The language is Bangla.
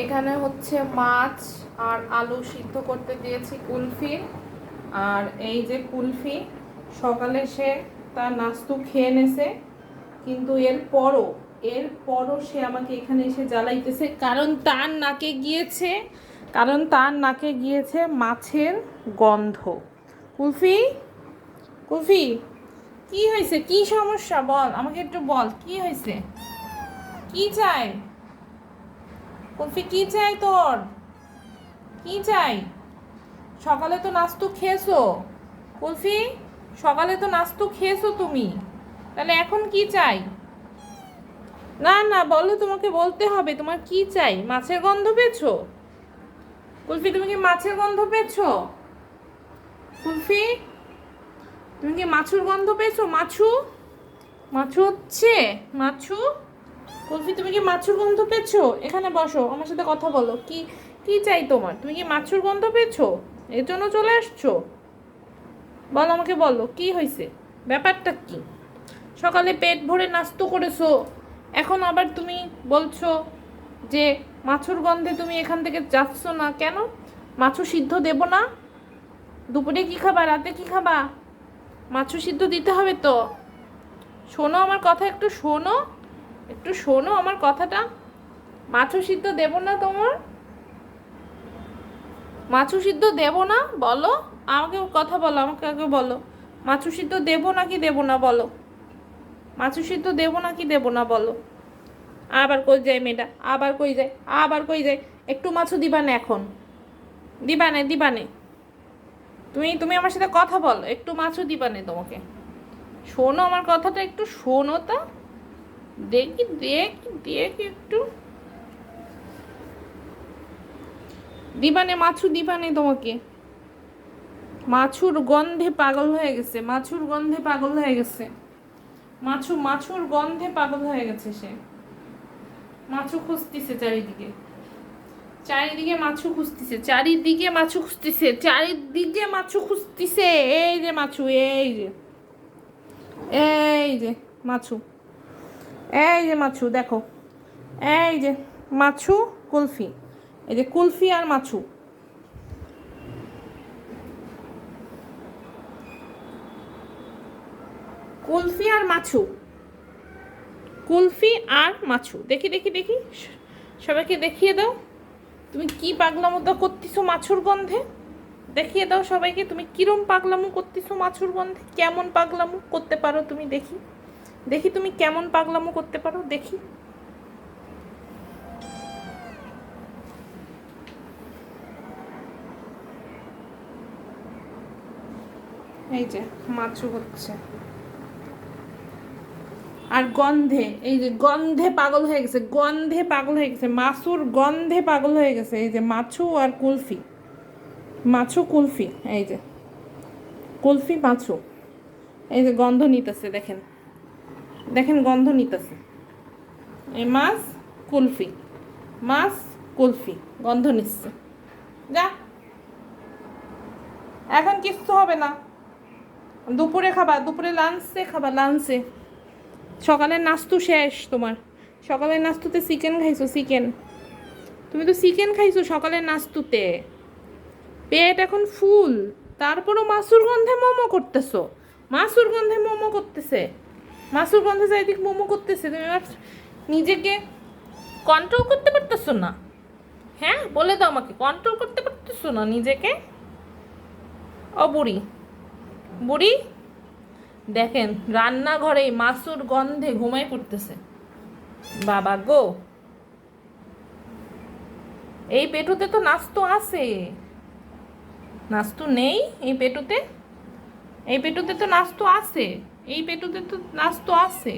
এখানে হচ্ছে মাছ আর আলু সিদ্ধ করতে দিয়েছি কুলফি। আর এই যে কুলফি, সকালে সে তার নাস্তু খেয়ে নেছে, কিন্তু এর পরও এর পরও সে আমাকে এখানে এসে জ্বালাইতেছে। কারণ তার নাকে গিয়েছে, কারণ তার নাকে গিয়েছে মাছের গন্ধ। কুলফি কুলফি, কি হয়েছে? কি সমস্যা? বল, আমাকে একটু বল, কি হয়েছে? কি চাই? কুলফি কি চাই তোর? কি চাই? সকালে তো নাস্তু খেয়েছো। কুলফি, সকালে তো নাস্তু খেয়েছো তুমি। তাহলে এখন কি চাই? না না, বলো তোমাকে বলতে হবে, তোমার কি চাই? মাছের গন্ধ পেয়েছ? কুলফি, তুমি কি মাছের গন্ধ পেয়েছ? কুলফি, তুমি কি মাছুর গন্ধ পেয়েছ? মাছু? মাছু হচ্ছে? মাছু? কুলফি, তুমি কি মাছুর গন্ধ পেয়েছ? এখানে বসো, আমার সাথে কথা বলো। কি কি চাই তোমার? তুমি কি মাছুর গন্ধ পেয়েছ? এর জন্য চলে আসছো? বলো আমাকে, বলো, কি হয়েছে? ব্যাপারটা কি? সকালে পেট ভরে নাস্তো করেছ। এখন আবার তুমি বলছো যে মাছুর গন্ধে তুমি এখান থেকে যাচ্ছ না। কেন? মাছু সিদ্ধ দেব না? দুপুরে কি খাবা, রাতে কি খাবা? মাছু সিদ্ধ দিতে হবে তো? শোনো, আমার কথা একটু শোনো। একটু শোনো আমার কথাটা। মাছু সিদ্ধ দেব না তোমার? মাছু সিদ্ধ দেব না? বলো। আমাকে কথা বলো, আমাকে আগে বলো। মাছু সিদ্ধ দেবো নাকি দেবো না বলো? মাছু সিদ্ধ দেবো নাকি দেবো না বলো? আবার কই যায় মেয়েটা? আবার কই যায়? আবার কই যায়? একটু মাছু দিবানে এখন। দিবানে দিবানে তুমি তুমি আমার সাথে কথা বলো। একটু মাছু দিবানে তোমাকে। শোনো আমার কথাটা, একটু শোনো তা। দেখি দেখি দেখি একটু। দিবানে, মাছু দিবানে তোমাকে। মাছুর গন্ধে পাগল হয়ে গেছে, মাছুর গন্ধে পাগল হয়ে গেছে। মাছু, মাছুর গন্ধে পাগল হয়ে গেছে সে। মাছু খুঁজতেছে চারিদিকে। চারিদিকে মাছু খুঁজতেছে, চারিদিকে মাছু খুঁজতেছে, চারিদিকে মাছু খুঁজতেছে। এই যে মাছু, এই যে এই যে মাছু। এই যে মাছু, দেখো। এই যে মাছু, কুলফি। এই যে কুলফি আর মাছু। কুলফি আর মাছু। কুলফি আর মাছু। দেখি দেখি দেখি। সবাইকে দেখিয়ে দাও। তুমি কি পাগলামোটা করতেছো মাছুর গন্ধে? দেখিয়ে দাও সবাইকে, তুমি কিরম পাগলামো করতেছো মাছুর গন্ধে? কেমন পাগলামো করতে পারো তুমি দেখি। দেখি তুমি কেমন পাগলামো করতে পারো, দেখি। এই যে, মাছু হচ্ছে। আর গন্ধে, এই যে গন্ধে পাগল হয়ে গেছে, গন্ধে পাগল হয়ে গেছে, মাছুর গন্ধে পাগল হয়ে গেছে, এই যে মাছু আর কুলফি। মাছু, কুলফি, এই যে। কুলফি, মাছু। এই যে গন্ধ নিতেছে, দেখেন। দেখেন গন্ধ নিতেছে। এই মাছ কুলফি। মাছ কুলফি, গন্ধ নিচ্ছে। যা। এখন কিচ্ছু হবে না। দুপুরে খাবা, দুপুরে লাঞ্চে খাবা লাঞ্চে সকালের নাস্তু শেষ তোমার। সকালের নাস্তুতে চিকেন খাইছো চিকেন তুমি তো চিকেন খাইছো সকালের নাস্তুতে। পেট এখন ফুল তারপরও মাসুর গন্ধে মোমো করতেছো। মাসুর গন্ধে মোমো করতেছে। মাসুর গন্ধে চারিদিক মোমো করতেছে, তুমি আর নিজেকে কন্ট্রোল করতে পারতেছো না। হ্যাঁ বলে দাও আমাকে কন্ট্রোল করতে পারতেছো না নিজেকে? ও বুড়ি বুড়ি, দেখেন রান্নাঘরে মাসুর গন্ধে ঘুমাই পড়তেছে। বাবা গো, এই পেটুতে তো নাস্তু আছে। নাস্তু নেই এই পেটুতে? এই পেটুতে তো নাস্তু আছে। এই পেটুতে তো নাস্তু আছে